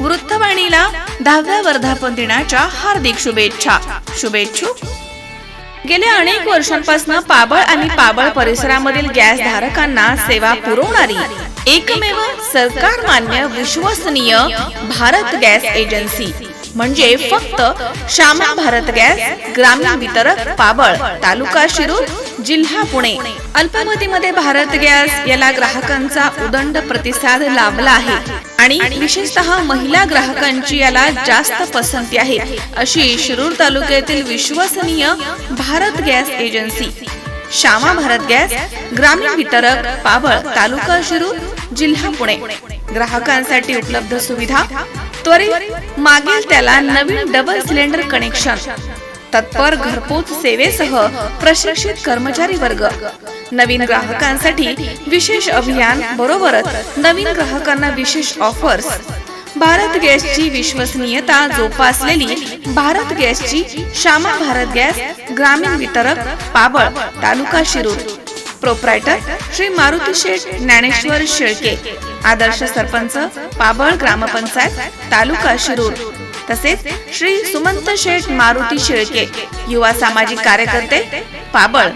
वृत्तवाणीला दहाव्या वर्धापन दिनाच्या हार्दिक शुभेच्छा. शुभेच्छुक गेल्या अनेक वर्षांपासून पाबळ आणि पाबळ परिसरामधील गॅस धारकांना सेवा पुरवणारी एकमेव सरकार मान्य विश्वसनीय भारत गॅस एजन्सी. म्हणजे फक्त श्यामा भारत गॅस ग्रामीण वितरक पाबळ तालुका शिरूर जिल्हा पुणे. अल्पमतीमध्ये भारत गॅस याला ग्राहकांचा उदंड प्रतिसाद लाभला आहे. आणि विशेषतः महिला ग्राहकांची याला जास्त पसंती आहे. अशी शिरूर तालुक्यातील विश्वसनीय Bharat gas agency. Shyama Bharat gas ग्रामीण वितरक पाबळ तालुका शिरूर जिल्हा पुणे. ग्राहकांसाठी उपलब्ध सुविधा त्वरित मागील त्याला नवीन डबल सिलेंडर कनेक्शन. तत्पर घरपोच सेवेसह प्रशिक्षित कर्मचारी वर्ग. नवीन ग्राहकांसाठी विशेष अभियान बरोबरच नवीन ग्राहकांना विशेष ऑफर्स भारत गॅसची विश्वसनीयता जोपासलेली भारत गॅसची श्यामा भारत गॅस ग्रामीण वितरक पाबळ तालुका शिरूर. प्रोप्रायटर श्री मारुती शेठ ज्ञानेश्वर शेळके. आदर्श सरपंच पाबळ ग्रामपंचायत तालुका शिरूर. तसेच श्री सुमंत शेठ मारुती शेळके युवा सामाजिक कार्यकर्ते पाबळ.